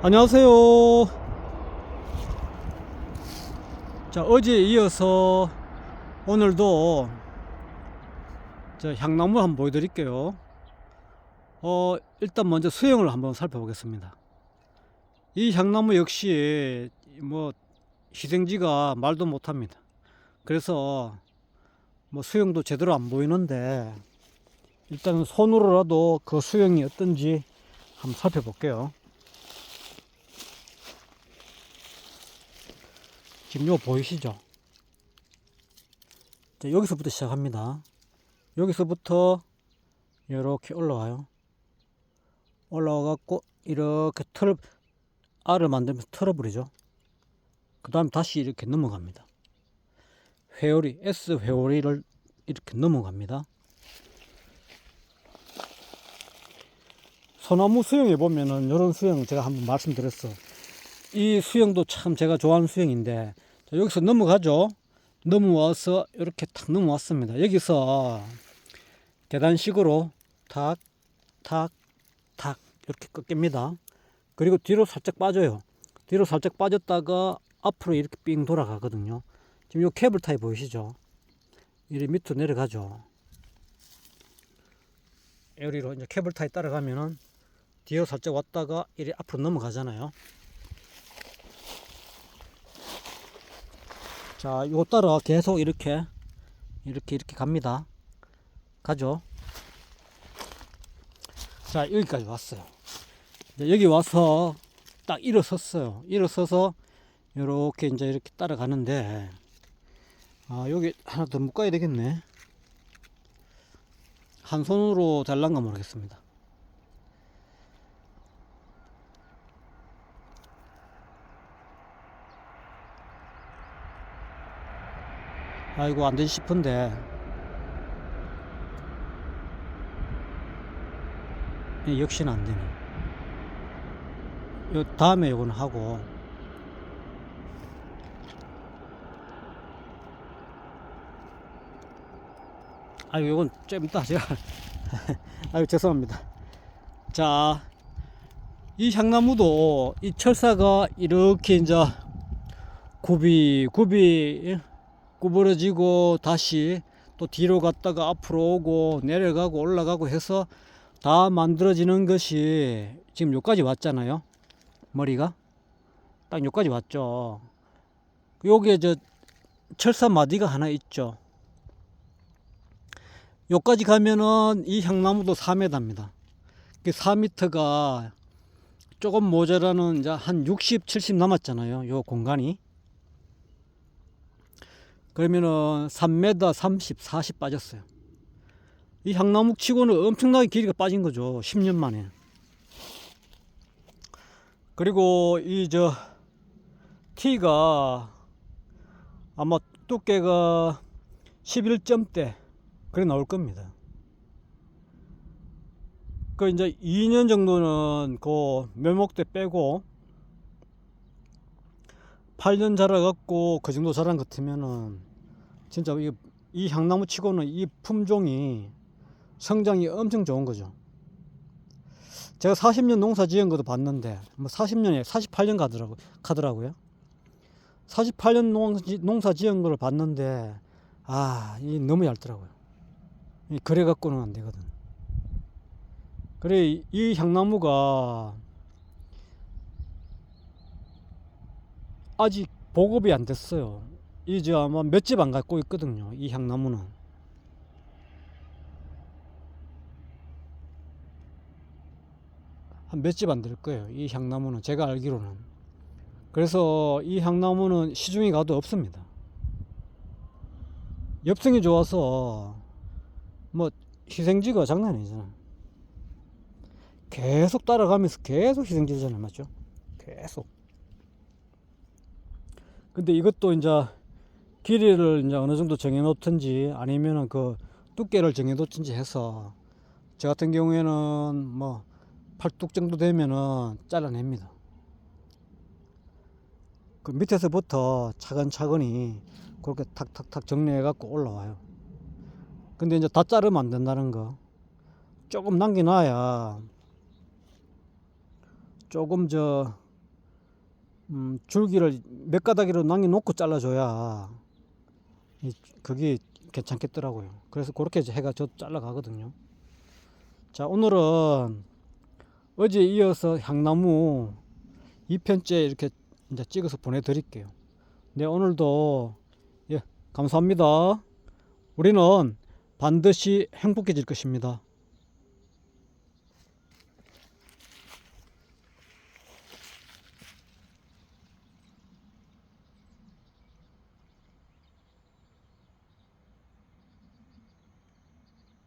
안녕하세요. 자, 어제에 이어서 오늘도 저 향나무 한번 보여드릴게요. 어, 일단 먼저 수영을 한번 살펴보겠습니다. 이 향나무 역시 뭐 희생지가 말도 못합니다. 그래서 뭐 수영도 제대로 안 보이는데 일단은 손으로라도 그 수영이 어떤지 한번 살펴볼게요. 지금 요 보이시죠? 자, 여기서부터 시작합니다. 여기서부터 이렇게 올라와요. 올라와 갖고 이렇게 틀 알을 만들면서 털어버리죠. 그 다음에 다시 이렇게 넘어갑니다. 회오리 S 회오리를 이렇게 넘어갑니다. 소나무 수영해 보면은 이런 수영 제가 한번 말씀드렸어. 이 수영도 참 제가 좋아하는 수영인데 자, 여기서 넘어가죠. 넘어와서 이렇게 탁 넘어왔습니다. 여기서 계단식으로 탁, 탁, 탁 이렇게 꺾입니다. 그리고 뒤로 살짝 빠져요. 뒤로 살짝 빠졌다가 앞으로 이렇게 삥 돌아가거든요. 지금 이 케이블 타이 보이시죠? 이리 밑으로 내려가죠. 여기로 이제 케이블 타이 따라가면은 뒤로 살짝 왔다가 이리 앞으로 넘어가잖아요. 자, 요 따라 계속 이렇게 이렇게 이렇게 갑니다. 가죠. 자, 여기까지 왔어요. 여기 와서 딱 일어섰어요. 일어서서 요렇게 이제 이렇게 따라가는데 아, 여기 하나 더 묶어야 되겠네. 한 손으로 잘란가 모르겠습니다. 아이고 안 되지 싶은데 예, 역시는 안 되네. 요 다음에 요거는 하고 아 요건 좀 이따 제가 아유 죄송합니다. 자, 이 향나무도 이 철사가 이렇게 이제 굽이 굽이 예? 구부러지고 다시 또 뒤로 갔다가 앞으로 오고 내려가고 올라가고 해서 다 만들어지는 것이 지금 여기까지 왔잖아요. 머리가 딱 여기까지 왔죠. 여기에 저 철사 마디가 하나 있죠. 여기까지 가면은 이 향나무도 4m입니다. 그 4m가 조금 모자라는 이제 한 60, 70 남았잖아요. 요 공간이. 그러면은 3m 30, 40 빠졌어요. 이 향나무 치고는 엄청나게 길이가 빠진 거죠. 10년 만에. 그리고 이 저 T가 아마 두께가 11점대 그래 나올 겁니다. 그 이제 2년 정도는 그 묘목대 빼고 8년 자라갖고 그 정도 자란 것 같으면은 진짜 이, 이 향나무 치고는 이 품종이 성장이 엄청 좋은 거죠. 제가 40년 농사 지은 것도 봤는데 뭐 40년에 48년 가더라고 가더라고요. 48년 농, 농사 지은 걸 봤는데 아, 이 너무 얇더라고요. 이 그래 갖고는 안 되거든. 그래 이- 이 향나무가 아직 보급이 안 됐어요. 이제 아마 몇 집 안 갖고 있거든요. 이 향나무는. 한 몇 집 안 될 거예요. 이 향나무는 제가 알기로는. 그래서 이 향나무는 시중에 가도 없습니다. 엽성이 좋아서 뭐 희생지가 장난 아니잖아. 계속 따라가면서 계속 희생지잖아요. 맞죠? 계속. 근데 이것도 이제 길이를 이제 어느 정도 정해 놓든지 아니면은 그 두께를 정해 놓든지 해서 저 같은 경우에는 뭐 팔뚝 정도 되면은 잘라냅니다. 그 밑에서부터 차근차근히 그렇게 탁탁탁 정리해 갖고 올라와요. 근데 이제 다 자르면 안 된다는 거. 조금 남겨놔야 조금 저 음, 줄기를 몇 가닥이로 남겨놓고 잘라줘야 이- 그게 괜찮겠더라고요. 그래서 그렇게 해가 저 잘라가거든요. 자 오늘은 어제 이어서 향나무 2편째 이렇게 이제 찍어서 보내드릴게요. 네 오늘도 예 감사합니다. 우리는 반드시 행복해질 것입니다.